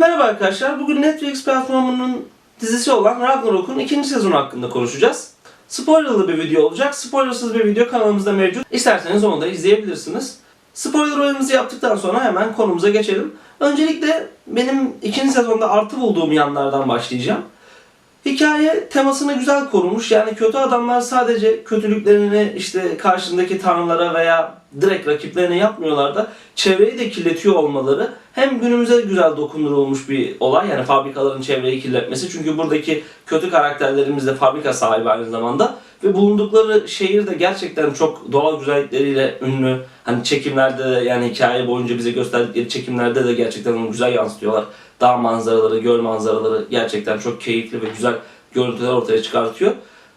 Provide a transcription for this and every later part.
Merhaba arkadaşlar. Bugün Netflix platformunun dizisi olan Ragnarok'un ikinci sezonu hakkında konuşacağız. Spoilerlı bir video olacak. Spoilersız bir video kanalımızda mevcut. İsterseniz onu da izleyebilirsiniz. Spoiler oyunumuzu yaptıktan sonra hemen konumuza geçelim. Öncelikle benim ikinci sezonda artı bulduğum yanlardan başlayacağım. Hikaye temasını güzel korumuş. Yani kötü adamlar sadece kötülüklerini işte karşındaki tanrılara veya direkt rakiplerine yapmıyorlar da çevreyi de kirletiyor olmaları hem günümüze güzel dokunulmuş bir olay yani fabrikaların çevreyi kirletmesi çünkü buradaki kötü karakterlerimiz de fabrika sahibi aynı zamanda ve bulundukları şehir de gerçekten çok doğal güzellikleriyle ünlü. Hani çekimlerde de yani hikaye boyunca bize gösterdikleri çekimlerde de gerçekten onu güzel yansıtıyorlar. Dağ manzaraları, göl manzaraları gerçekten çok keyifli ve güzel görüntüler ortaya çıkartıyor.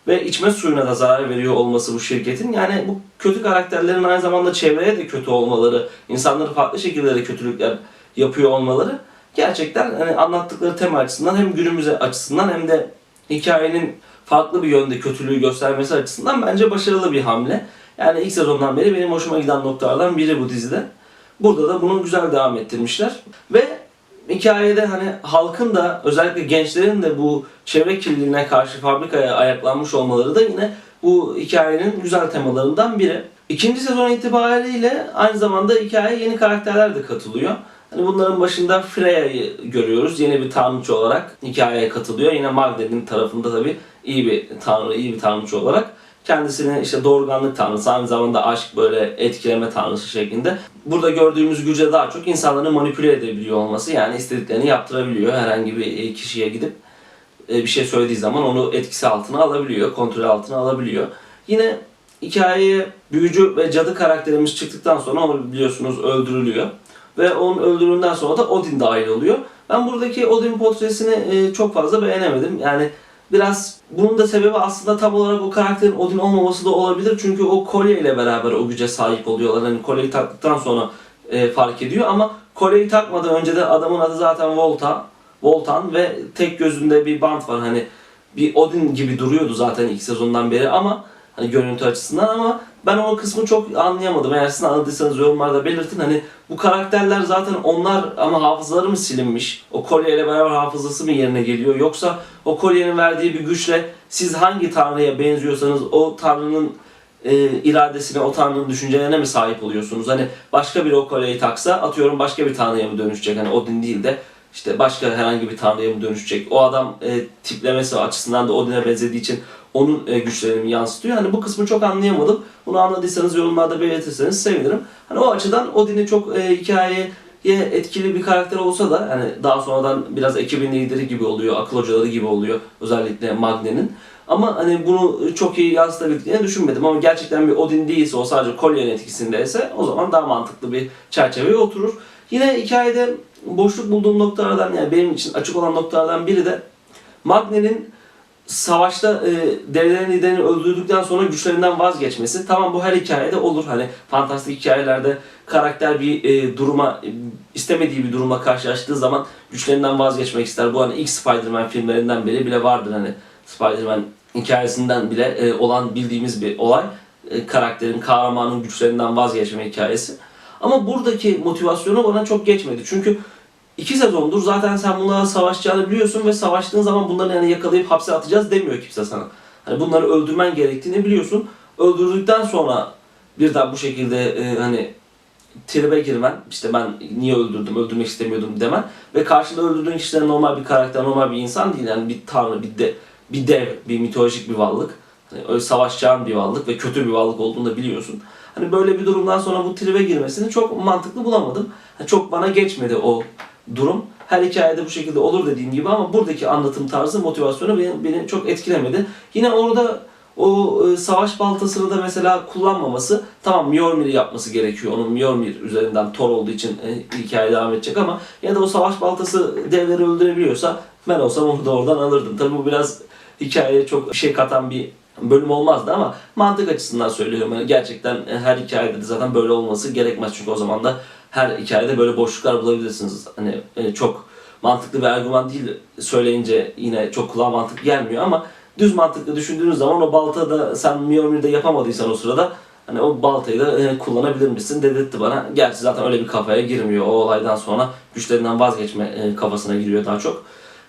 Ve içme suyuna da zarar veriyor olması bu şirketin. Yani bu kötü karakterlerin aynı zamanda çevreye de kötü olmaları, insanları farklı şekillerde kötülükler yapıyor olmaları gerçekten hani anlattıkları tema açısından hem günümüze açısından hem de hikayenin farklı bir yönde kötülüğü göstermesi açısından bence başarılı bir hamle. Yani ilk sezondan beri benim hoşuma giden noktalardan biri bu dizide. Burada da bunu güzel devam ettirmişler. Ve hikayede hani halkın da özellikle gençlerin de bu çevre kirliliğine karşı fabrikaya ayaklanmış olmaları da yine bu hikayenin güzel temalarından biri. İkinci sezon itibariyle aynı zamanda hikayeye yeni karakterler de katılıyor. Hani bunların başında Freya'yı görüyoruz. Yeni bir tanrıçı olarak hikayeye katılıyor. Yine Magne'nin tarafında tabii iyi bir tanrı, iyi bir tanrıçı olarak. Kendisini işte doğurganlık tanrısı, aynı zamanda aşk böyle etkileme tanrısı şeklinde. Burada gördüğümüz güce daha çok insanları manipüle edebiliyor olması. Yani istediklerini yaptırabiliyor. Herhangi bir kişiye gidip e, bir şey söylediği zaman onu etkisi altına alabiliyor, kontrol altına alabiliyor. Yine hikayeye büyücü ve cadı karakterimiz çıktıktan sonra onu biliyorsunuz öldürülüyor. Ve onun öldürüldüğünden sonra da Odin dahil oluyor. Ben buradaki Odin portresini e, çok fazla beğenemedim. Yani biraz bunun da sebebi aslında tam olarak o karakterin Odin olmaması da olabilir. Çünkü o kolye ile beraber o güce sahip oluyorlar. Hani kolyeyi taktıktan sonra e, fark ediyor ama kolyeyi takmadan önce de adamın adı zaten Volta. Voltan ve tek gözünde bir bant var. Hani bir Odin gibi duruyordu zaten ilk sezondan beri ama hani görüntü açısından ama ben o kısmı çok anlayamadım. Eğer siz anladıysanız yorumlarda belirtin. Hani bu karakterler zaten onlar ama hafızaları mı silinmiş? O kolyeyle beraber hafızası mı yerine geliyor? Yoksa o kolyenin verdiği bir güçle siz hangi tanrıya benziyorsanız o tanrının e, iradesine, o tanrının düşüncelerine mi sahip oluyorsunuz? Hani başka biri o kolyeyi taksa atıyorum başka bir tanrıya mı dönüşecek? Hani Odin değil de işte başka herhangi bir tanrıya mı dönüşecek? O adam e, tiplemesi açısından da Odin'e benzediği için onun e, güçlerini yansıtıyor. Hani bu kısmı çok anlayamadım. Bunu anladıysanız yorumlarda belirtirseniz sevinirim. Hani o açıdan Odin'i çok e, hikayeye etkili bir karakter olsa da hani daha sonradan biraz ekibin lideri gibi oluyor, akıl hocaları gibi oluyor özellikle Magne'nin. Ama hani bunu çok iyi yansıtabildiklerini düşünmedim ama gerçekten bir Odin değilse o sadece kolyenin etkisindeyse o zaman daha mantıklı bir çerçeveye oturur. Yine hikayede boşluk bulduğum noktalardan yani benim için açık olan noktalardan biri de Magne'nin savaşta e, devlerin liderini öldürdükten sonra güçlerinden vazgeçmesi. Tamam bu her hikayede olur. Hani fantastik hikayelerde karakter bir e, duruma e, istemediği bir duruma karşılaştığı zaman güçlerinden vazgeçmek ister. Bu hani ilk Spider-Man filmlerinden beri bile vardır hani Spider-Man hikayesinden bile e, olan bildiğimiz bir olay. E, karakterin, kahramanın güçlerinden vazgeçme hikayesi. Ama buradaki motivasyonu bana çok geçmedi. Çünkü iki sezondur zaten sen bunlarla savaşacağını biliyorsun ve savaştığın zaman bunları yani yakalayıp hapse atacağız demiyor kimse sana. Hani bunları öldürmen gerektiğini biliyorsun. Öldürdükten sonra birden bu şekilde e, hani tribe girmen, işte ben niye öldürdüm, öldürmek istemiyordum demen ve karşında öldürdüğün kişi de normal bir karakter, normal bir insan değil. Yani bir tanrı, bir de bir dev, bir mitolojik bir varlık. Hani öyle savaşacağın bir varlık ve kötü bir varlık olduğunu da biliyorsun. Hani böyle bir durumdan sonra bu tribe girmesini çok mantıklı bulamadım. Yani çok bana geçmedi o durum. Her hikayede bu şekilde olur dediğim gibi ama buradaki anlatım tarzı, motivasyonu beni, beni çok etkilemedi. Yine orada o e, savaş baltasını da mesela kullanmaması tamam Mjolnir'i yapması gerekiyor. Onun Mjolnir üzerinden Thor olduğu için e, hikaye devam edecek ama ya da o savaş baltası devleri öldürebiliyorsa ben olsam onu da oradan alırdım. Tabii bu biraz hikayeye çok şey katan bir bölüm olmazdı ama mantık açısından söylüyorum. Yani gerçekten her hikayede de zaten böyle olması gerekmez çünkü o zaman da her hikayede böyle boşluklar bulabilirsiniz. Hani e, çok mantıklı bir argüman değil söyleyince yine çok kulağa mantıklı gelmiyor ama düz mantıklı düşündüğünüz zaman o balta da sen Mjolnir'de yapamadıysan o sırada Hani o baltayı da e, kullanabilir misin dedirtti bana. Gerçi zaten öyle bir kafaya girmiyor. O olaydan sonra güçlerinden vazgeçme e, kafasına giriyor daha çok.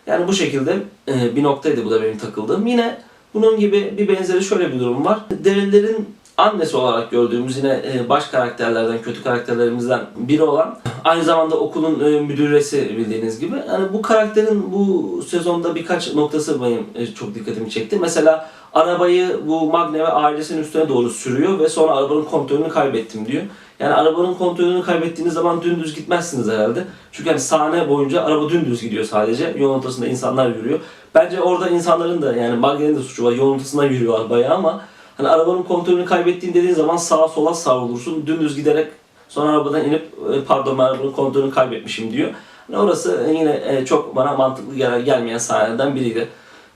Yani bu şekilde e, bir noktaydı bu da benim takıldığım. Yine bunun gibi bir benzeri şöyle bir durum var. Develerin annesi olarak gördüğümüz yine e, baş karakterlerden, kötü karakterlerimizden biri olan aynı zamanda okulun e, müdüresi bildiğiniz gibi. Yani bu karakterin bu sezonda birkaç noktası benim e, çok dikkatimi çekti. Mesela arabayı bu Magne ve ailesinin üstüne doğru sürüyor ve sonra arabanın kontrolünü kaybettim diyor. Yani arabanın kontrolünü kaybettiğiniz zaman dümdüz gitmezsiniz herhalde. Çünkü hani sahne boyunca araba dümdüz gidiyor sadece. Yol ortasında insanlar yürüyor. Bence orada insanların da yani Magne'nin de suçu var. Yol ortasından yürüyor bayağı ama hani arabanın kontrolünü kaybettiğin dediğin zaman sağa sola savrulursun. Dümdüz giderek sonra arabadan inip e, pardon ben arabanın kontrolünü kaybetmişim diyor. Hani orası yine e, çok bana mantıklı gel- gelmeyen sahnelerden biriydi.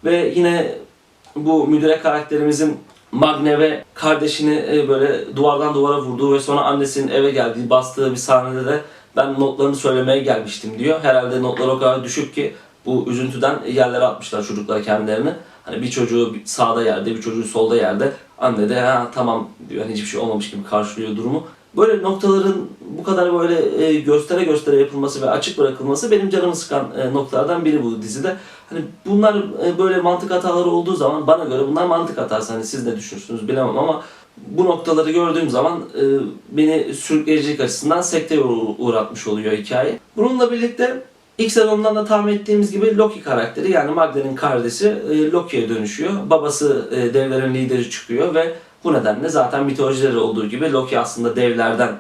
Ve yine bu müdüre karakterimizin Magne ve kardeşini e, böyle duvardan duvara vurduğu ve sonra annesinin eve geldiği, bastığı bir sahnede de ben notlarını söylemeye gelmiştim diyor. Herhalde notlar o kadar düşük ki bu üzüntüden yerlere atmışlar çocuklar kendilerini. Hani bir çocuğu sağda yerde, bir çocuğu solda yerde. Anne de ha tamam diyor. Hani hiçbir şey olmamış gibi karşılıyor durumu. Böyle noktaların bu kadar böyle e, göstere göstere yapılması ve açık bırakılması benim canımı sıkan e, noktalardan biri bu dizide. Hani bunlar e, böyle mantık hataları olduğu zaman bana göre bunlar mantık hatası. Hani siz ne düşünürsünüz bilemem ama bu noktaları gördüğüm zaman e, beni sürükleyicilik açısından sekteye uğ- uğratmış oluyor hikaye. Bununla birlikte ilk sezondan da tahmin ettiğimiz gibi Loki karakteri yani Magne'nin kardeşi e, Loki'ye dönüşüyor. Babası e, devlerin lideri çıkıyor ve bu nedenle zaten mitolojilerde olduğu gibi Loki aslında devlerden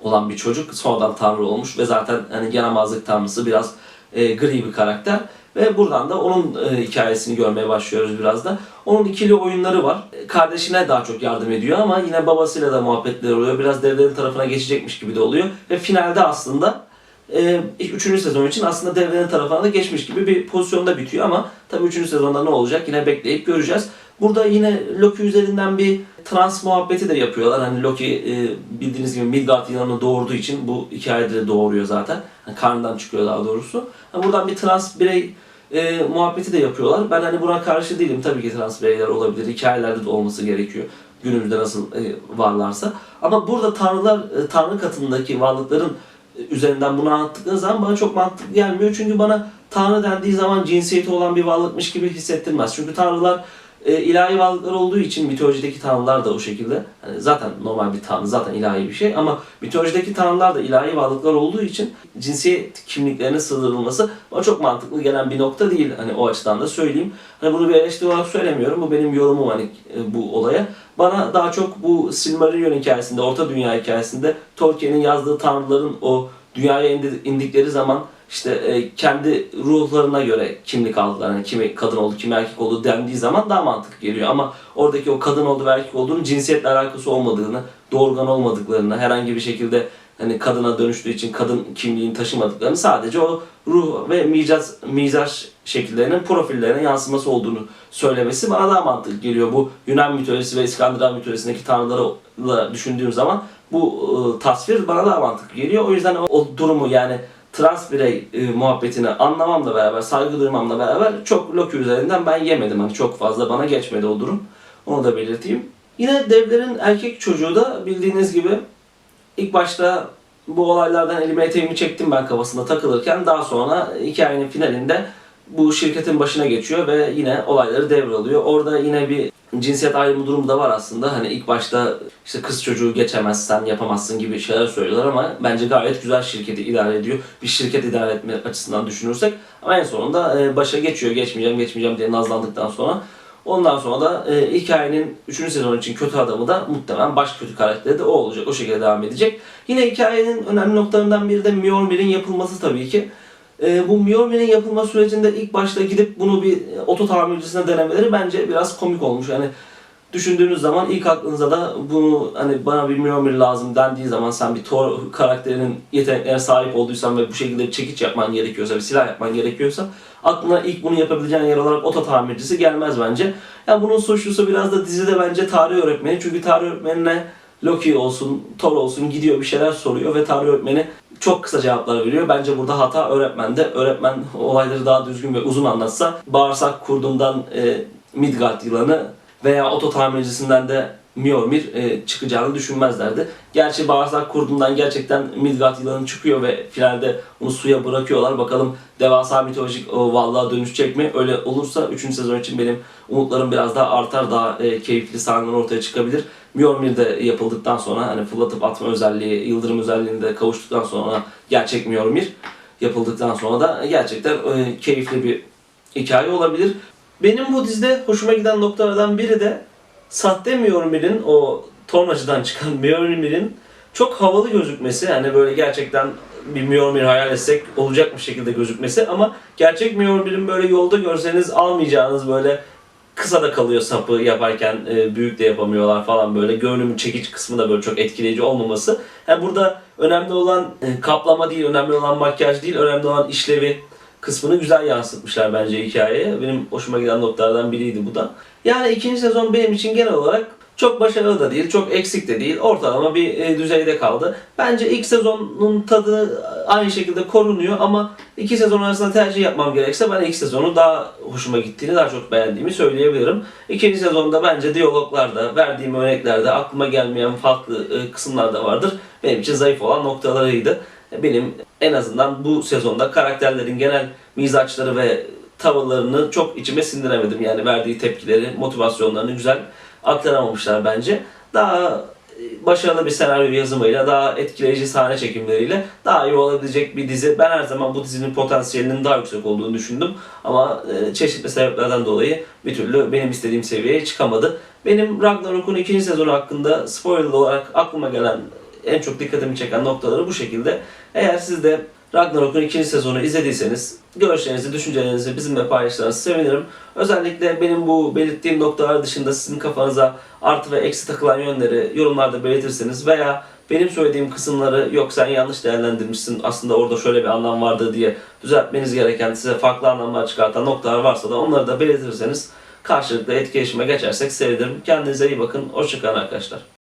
olan bir çocuk. Sonradan tanrı olmuş ve zaten hani yaramazlık tanrısı biraz e, gri bir karakter. Ve buradan da onun e, hikayesini görmeye başlıyoruz biraz da. Onun ikili oyunları var. E, Kardeşine daha çok yardım ediyor ama yine babasıyla da muhabbetler oluyor. Biraz devlerin tarafına geçecekmiş gibi de oluyor. Ve finalde aslında e, üçüncü sezon için aslında devlerin tarafına da geçmiş gibi bir pozisyonda bitiyor ama tabii üçüncü sezonda ne olacak yine bekleyip göreceğiz. Burada yine Loki üzerinden bir trans muhabbeti de yapıyorlar. Hani Loki e, bildiğiniz gibi Midgard yılanını doğurduğu için bu hikayede de doğuruyor zaten. Yani karnından çıkıyor daha doğrusu. Yani buradan bir trans birey e, muhabbeti de yapıyorlar. Ben hani buna karşı değilim. Tabii ki trans bireyler olabilir. Hikayelerde de olması gerekiyor. Günümüzde nasıl e, varlarsa. Ama burada tanrılar, e, tanrı katındaki varlıkların üzerinden bunu anlattıkları zaman bana çok mantıklı gelmiyor. Çünkü bana Tanrı dendiği zaman cinsiyeti olan bir varlıkmış gibi hissettirmez. Çünkü Tanrılar e, ilahi varlıklar olduğu için mitolojideki tanrılar da o şekilde. Hani zaten normal bir tanrı zaten ilahi bir şey ama mitolojideki tanrılar da ilahi varlıklar olduğu için cinsiyet kimliklerine sığdırılması bana çok mantıklı gelen bir nokta değil. Hani o açıdan da söyleyeyim. Hani bunu bir eleştiri olarak söylemiyorum. Bu benim yorumum hani e, bu olaya. Bana daha çok bu Silmarillion hikayesinde, Orta Dünya hikayesinde Tolkien'in yazdığı tanrıların o dünyaya indi- indikleri zaman işte e, kendi ruhlarına göre kimlik aldılar. Yani kimi kadın oldu, kimi erkek oldu dendiği zaman daha mantıklı geliyor. Ama oradaki o kadın oldu ve erkek olduğunun cinsiyetle alakası olmadığını, doğurgan olmadıklarını, herhangi bir şekilde hani kadına dönüştüğü için kadın kimliğini taşımadıklarını sadece o ruh ve micaz, mizaj şekillerinin profillerine yansıması olduğunu söylemesi bana daha mantıklı geliyor. Bu Yunan mitolojisi ve İskandinav mitolojisindeki tanrıları düşündüğüm zaman bu e, tasvir bana daha mantıklı geliyor. O yüzden o, o durumu yani trans birey e, muhabbetini anlamamla beraber, saygı duymamla beraber çok Loki üzerinden ben yemedim. Hani çok fazla bana geçmedi o durum. Onu da belirteyim. Yine devlerin erkek çocuğu da bildiğiniz gibi ilk başta bu olaylardan elime eteğimi çektim ben kafasında takılırken daha sonra hikayenin finalinde bu şirketin başına geçiyor ve yine olayları devralıyor. Orada yine bir cinsiyet ayrımı durumu da var aslında. Hani ilk başta işte kız çocuğu geçemezsen yapamazsın gibi şeyler söylüyorlar ama bence gayet güzel şirketi idare ediyor. Bir şirket idare etme açısından düşünürsek. Ama en sonunda e, başa geçiyor. Geçmeyeceğim, geçmeyeceğim diye nazlandıktan sonra Ondan sonra da e, hikayenin 3. sezon için kötü adamı da muhtemelen baş kötü karakteri de o olacak. O şekilde devam edecek. Yine hikayenin önemli noktalarından biri de Mjolnir'in yapılması tabii ki. E, bu Mjolnir'in yapılma sürecinde ilk başta gidip bunu bir e, oto tamircisine denemeleri bence biraz komik olmuş. Yani düşündüğünüz zaman ilk aklınıza da bunu hani bana bir Mjolnir lazım dendiği zaman sen bir Thor karakterinin yeteneklerine sahip olduysan ve bu şekilde bir çekiç yapman gerekiyorsa, bir silah yapman gerekiyorsa aklına ilk bunu yapabileceğin yer olarak oto tamircisi gelmez bence. Yani bunun suçlusu biraz da dizide bence tarih öğretmeni. Çünkü tarih öğretmenine Loki olsun, Thor olsun gidiyor bir şeyler soruyor ve tarih öğretmeni çok kısa cevaplar veriyor. Bence burada hata öğretmende. Öğretmen olayları daha düzgün ve uzun anlatsa bağırsak kurdundan e, Midgard yılanı veya oto tamircisinden de Mjolnir e, çıkacağını düşünmezlerdi. Gerçi bağırsak kurdundan gerçekten Midgard yılanı çıkıyor ve finalde onu suya bırakıyorlar. Bakalım devasa mitolojik o varlığa dönüşecek mi? Öyle olursa 3. sezon için benim umutlarım biraz daha artar. Daha e, keyifli sahneler ortaya çıkabilir. Mjolnir de yapıldıktan sonra hani fırlatıp atma özelliği, yıldırım özelliğinde de kavuştuktan sonra gerçek Mjolnir yapıldıktan sonra da gerçekten e, keyifli bir hikaye olabilir. Benim bu dizide hoşuma giden noktalardan biri de sahte Mjolnir'in o tornacıdan çıkan Mjolnir'in çok havalı gözükmesi. Yani böyle gerçekten bir Mjolnir hayal etsek olacakmış şekilde gözükmesi ama gerçek Mjolnir'in böyle yolda görseniz almayacağınız böyle kısa da kalıyor sapı yaparken e, büyük de yapamıyorlar falan böyle görünümün çekici kısmı da böyle çok etkileyici olmaması. Yani burada önemli olan e, kaplama değil, önemli olan makyaj değil, önemli olan işlevi kısmını güzel yansıtmışlar bence hikayeye. Benim hoşuma giden noktalardan biriydi bu da. Yani ikinci sezon benim için genel olarak çok başarılı da değil, çok eksik de değil. Ortalama bir e, düzeyde kaldı. Bence ilk sezonun tadı aynı şekilde korunuyor ama iki sezon arasında tercih yapmam gerekse ben ilk sezonu daha hoşuma gittiğini, daha çok beğendiğimi söyleyebilirim. İkinci sezonda bence diyaloglarda, verdiğim örneklerde aklıma gelmeyen farklı e, kısımlar da vardır. Benim için zayıf olan noktalarıydı. Benim en azından bu sezonda karakterlerin genel mizaçları ve tavırlarını çok içime sindiremedim. Yani verdiği tepkileri, motivasyonlarını güzel aktaramamışlar bence. Daha e, başarılı bir senaryo yazımıyla, daha etkileyici sahne çekimleriyle daha iyi olabilecek bir dizi. Ben her zaman bu dizinin potansiyelinin daha yüksek olduğunu düşündüm. Ama e, çeşitli sebeplerden dolayı bir türlü benim istediğim seviyeye çıkamadı. Benim Ragnarok'un ikinci sezonu hakkında spoiler olarak aklıma gelen en çok dikkatimi çeken noktaları bu şekilde. Eğer siz de Ragnarok'un ikinci sezonu izlediyseniz görüşlerinizi, düşüncelerinizi bizimle paylaşırsanız sevinirim. Özellikle benim bu belirttiğim noktalar dışında sizin kafanıza artı ve eksi takılan yönleri yorumlarda belirtirseniz veya benim söylediğim kısımları yok sen yanlış değerlendirmişsin aslında orada şöyle bir anlam vardı diye düzeltmeniz gereken size farklı anlamlar çıkartan noktalar varsa da onları da belirtirseniz karşılıklı etkileşime geçersek sevinirim. Kendinize iyi bakın. Hoşçakalın arkadaşlar.